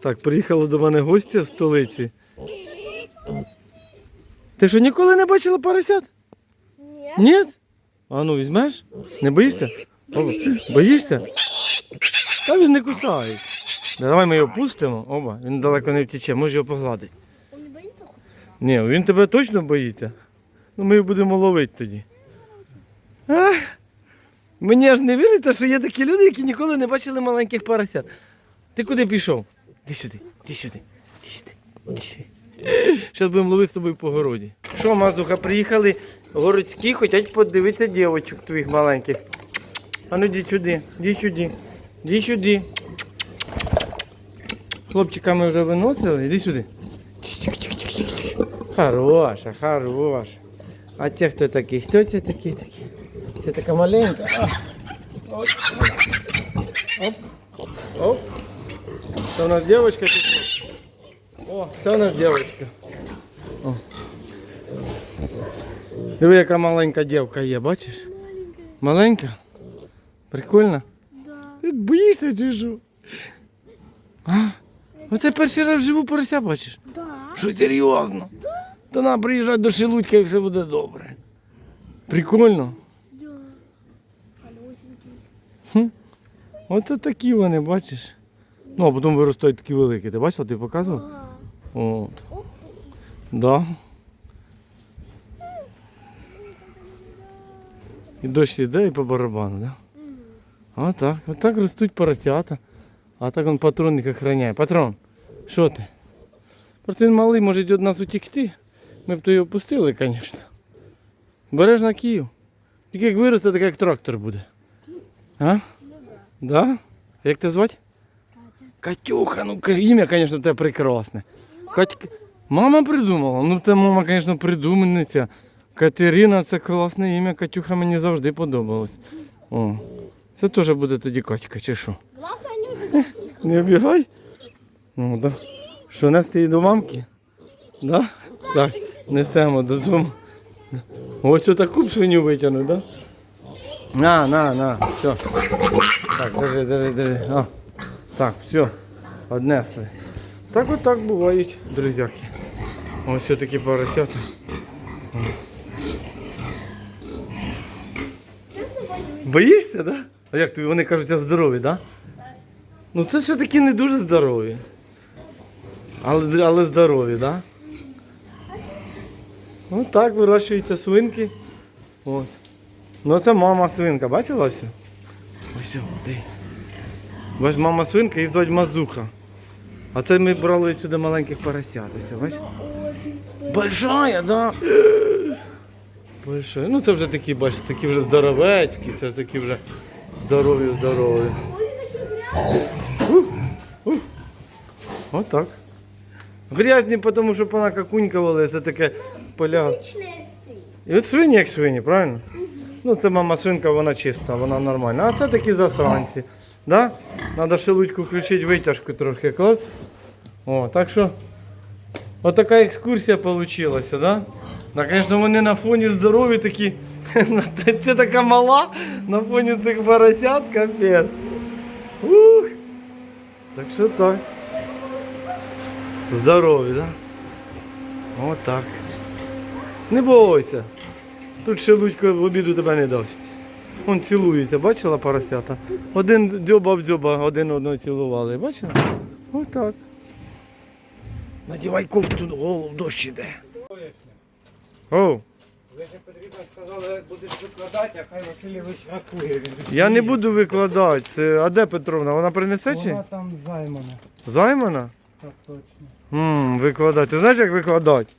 Так, приїхала до мене гостя з столиці. Ти що ніколи не бачила поросят? Ні. Ні? А ну візьмеш? Не боїшся? Оба. Боїшся? Та він не кусає. Давай ми його пустимо. Оба, він далеко не втече, може його погладити. Он не боїться? Ні, він тебе точно боїться. Ну ми його будемо ловити тоді. А? Мені аж не вірите, що є такі люди, які ніколи не бачили маленьких поросят. Ти куди пішов? Іди сюди, іди сюди, іди сюди, іди сюди. Зараз будемо ловити з тобою по городі. Що, Мазуха, приїхали городські, хочуть подивитися дівочок твоїх маленьких. А ну іди сюди, іди сюди, іди сюди. Хлопчика ми вже виносили, іди сюди. Хороша, хороша. А те хто такі? Хто це такі такі? Це така маленька. Ой. Оп. Оп. Це у нас дівчинка чи? О, це у нас дівчинка. О. Диви, яка маленька дівка є, бачиш? Маленька? Прикольно? Да. Ти боїшся чи що? А? Оце перший раз вживу порося бачиш? Да. Що серйозно? Та нам приїжджати до Шелудька і все буде добре. Прикольно. Да. Малюсенький. Ото такі вони, бачиш. Ну, а потім виростають такі великі. Ти бачила, ти показував? Ага. От. Да. І дощ іде і по барабану, да? Отак. Отак ростуть поросята. А так он патронник охороняє. Патрон, що ти? Просто він малий, може від нас утікти. Ми б то його пустили, звісно. Береш на Київ. Тільки як виросте, так як трактор буде. А? Ну да. Да? Як тебе звати? Катюха, ну ім'я, звісно, тебе прекрасне. Катька... Мама придумала. Ну, те мама, звісно, придумниця. Катерина це класне ім'я, Катюха мені завжди подобалось. О. Це теж буде тоді Катька, чи що? Не обігай? Ну, да. Що, нести її до мамки? Да? Так, несемо додому. Ось отаку б свиню витягну, да? На, на, на, все. Так, держи, держи, держи. А. Так, все, однесли. Так от так бувають, друзяки. Ось все такі поросята. Боїшся, да? А як тобі вони кажуть, здорові, да? Ну це все таки не дуже здорові. Але, але здорові, да? Ну так вирощуються свинки. От. Ну це мама свинка, бачила все? Ось, о, де. Бач, мама свинка і звать Мазуха. А це ми брали сюди маленьких поросят. Ось? Большая, да? Большая. Ну це вже такі, бачите, такі вже здоровецькі, це такі вже здорові, здорові. Отак. Грязні, тому що вона какунькували, це таке поля. І от свині як свині, правильно? Ну це мама свинка, вона чиста, вона нормальна. А це такі засранці. Да? Надо шелудьку включити витяжку трохи. Клац. О, так що отака екскурсія вийшла, да? Да, звісно, вони на фоні здорові такі. Це така мала на фоні цих поросят, капець. Ух. Так що так. Здорові, да? Отак. Не бойся. Тут шелудько в обіду тебе не дасть. Он цілується, бачила поросята? Один дзьоба в дзьоба, один одного цілували. Бачила? Отак. Надівай кофту, голову дощ іде. Оу, Ви ж потрібно сказали, будеш викладати, а хай Васильович рахує. Я не буду викладати. Це, а де Петровна? Вона принесе чи? Вона там займана. Займана? Так точно. Ммм, викладати. Ти знаєш, як викладати?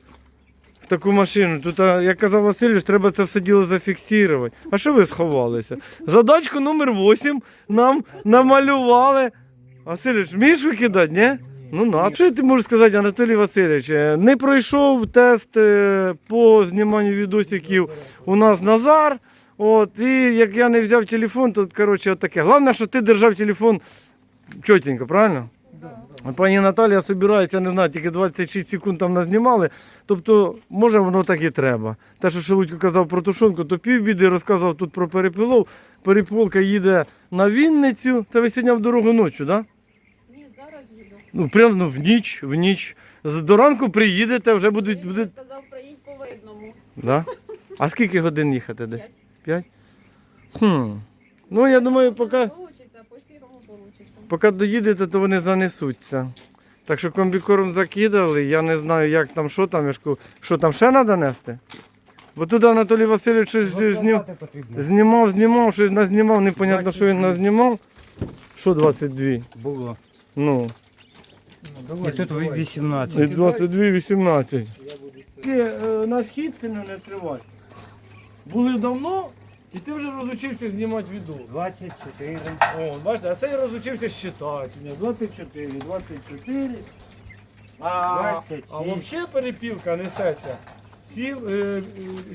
Таку машину. Тут, як казав Васильович, треба це все діло зафіксувати. А що ви сховалися? Задачку номер 8 нам намалювали. Васильович, вмієш викидати, ні? Ну на. Що ти можеш сказати, Анатолій Васильович? Е, Не пройшов тест е, по зніманню відосиків у нас Назар. От, і як я не взяв телефон, то коротше таке. Головне, що ти держав телефон чотенько, правильно? Пані Наталія збирається, не знаю, тільки 26 секунд там назнімали. Тобто, може воно так і треба. Те, що Шелудько казав про тушонку, то півбіди розказував тут про перепілов. Перепілка їде на Вінницю. Це ви сьогодні в дорогу ночі, так? Да? Ні, зараз їду. Ну, прям ну, в ніч, в ніч. До ранку приїдете, вже будуть. Він будуть... сказав, проїдь по видному. Да? А скільки годин їхати десь? П'ять. П'ять? Хм. Ну, я думаю, поки. Поки доїдете, то вони занесуться. Так що комбікорм закидали, я не знаю, як там, що там, що там ще треба нести? Бо туди Анатолій Васильович щось знім, знімав, знімав, щось назнімав, непонятно, що він назнімав. Що 22? Було. Ну, І тут 18. і 22, 18. Ти е, на схід сильно не тривай. Були давно, і ти вже розучився знімати відео. 24. О, бачите, а цей розучився считати. У нього 24, 24. А, 27. а взагалі перепілка несеться сів, е,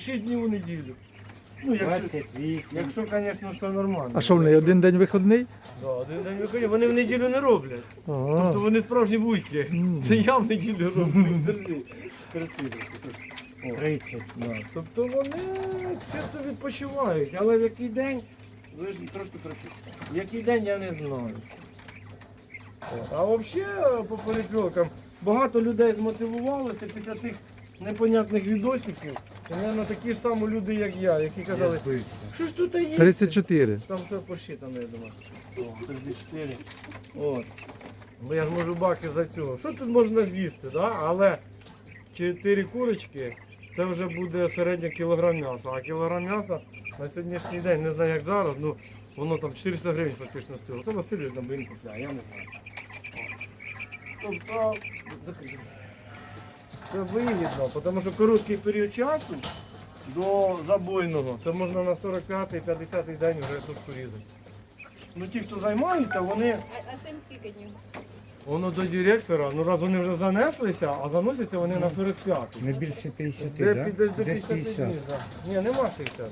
6 днів у неділю. Ну, якщо, 28. якщо, звісно, все нормально. А що в неї один день вихідний? Да, один день виходить, вони в неділю не роблять. Тобто вони справжні вуйки. Це я в неділю роблю. Держи. О. 30. Да. Тобто вони чисто відпочивають, але в який день, ви ж трошки трошки. В який день я не знаю. От. А взагалі по перепілкам багато людей змотивувалося після тих непонятних відосиків. Мабуть, такі ж самі люди, як я, які казали, що ж тут є? 34. Там все посчитано, я думаю. О, 34. От. Бо я ж можу баки за цього. Що тут можна з'їсти, да? але 4 курочки це вже буде середньо кілограм м'яса. А кілограм м'яса на сьогоднішній день, не знаю як зараз, ну воно там 400 гривень фактично стоїло. Це Васильович там він купляє, я не знаю. Тобто це вигідно, тому що короткий період часу до забойного. Це можна на 45-й, 50-й день вже тут порізати. Ну ті, хто займається, вони А, а цим скільки днів? Воно до директора, ну раз вони вже занеслися, а заносяться вони на 45-й. Не більше 50, Де да? під- десь до 50 50. днів, так. Ні, нема 60 днів.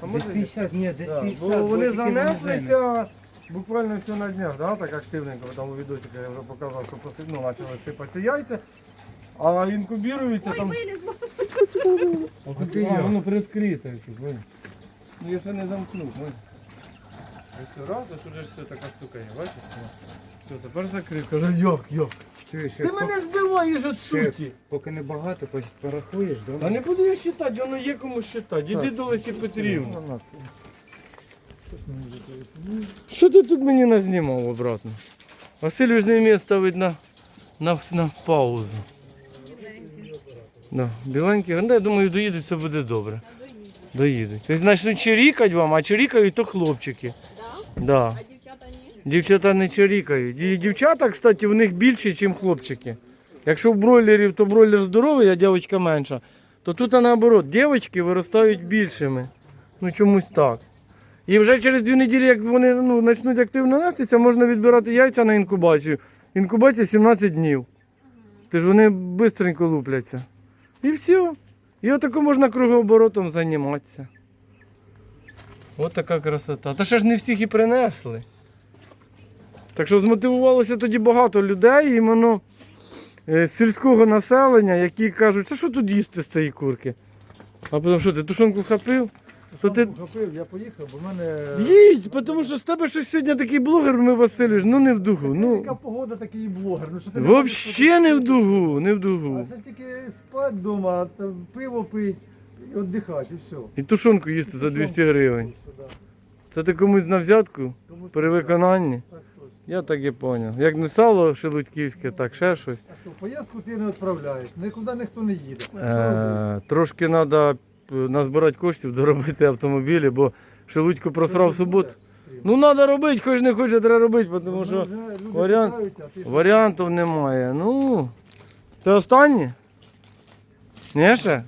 А Десь може 50, ні, десь Да, 50. Бо вони тільки занеслися буквально все на днях, да, так активненько, там у відосі я вже показав, що поси- ну, почали сипатися яйця. А інкубірується Ой, там. вилізло. А, я. воно приоткрите. ось, бачиш. Ну я ще не замкнув. бачиш. Ось раз, ось уже ж все така штука є, бачиш? Ну, Все, тепер закрив. Каже, як, як? Чуєш, Ти як мене збиваєш від Ще. суті. поки не багато, пос- порахуєш, Та не буду я считати, воно є кому считати. Іди до Лесі Петрівни. Що ти тут мені назнімав обратно? Василь ж не вміє ставити на, на, на паузу. Да, біленькі, ну, я думаю, доїдуть, це буде добре. Доїдуть. Тобто почнуть чирікати вам, а чирікають то хлопчики. Да? Да. Дівчата не чирікають. І дівчата, кстати, в них більше, ніж хлопчики. Якщо в бройлерів, то бройлер здоровий, а дівчинка менша, то тут наоборот, дівчатки виростають більшими. Ну чомусь так. І вже через дві неділі, як вони ну, почнуть активно нестися, можна відбирати яйця на інкубацію. Інкубація 17 днів. Тож вони швидко лупляться. І все. І отако можна кругооборотом займатися. От така красота. Та ще ж не всіх і принесли. Так що змотивувалося тоді багато людей, іменно е, сільського населення, які кажуть, це що тут їсти з цієї курки? А потім що, ти тушонку хапив? То ти Хапив, я поїхав, бо в мене... їдь, тому що з тебе щось сьогодні такий блогер, ми Васильович, ну не в дугу. Яка Ну, погода, такий і блогер. Ну, що ти взагалі не в дугу, не в дугу. А це ж тільки спати вдома, пиво пить і віддихати, і все. І тушонку їсти за 200 гривень. Це ти комусь на взятку Комусь при виконанні? Так. Я так і зрозумів. Як не сало шелудьківське, так ще щось. А що, поїздку ти не відправляєш, нікуди ніхто не їде. Е, трошки треба назбирати коштів, доробити автомобілі, бо Шелудько просрав в суботу. Ну треба робити, хоч не хоче, треба робити, тому Ну, що варіант- варіантів немає. Ну, ти останній? Ні ще?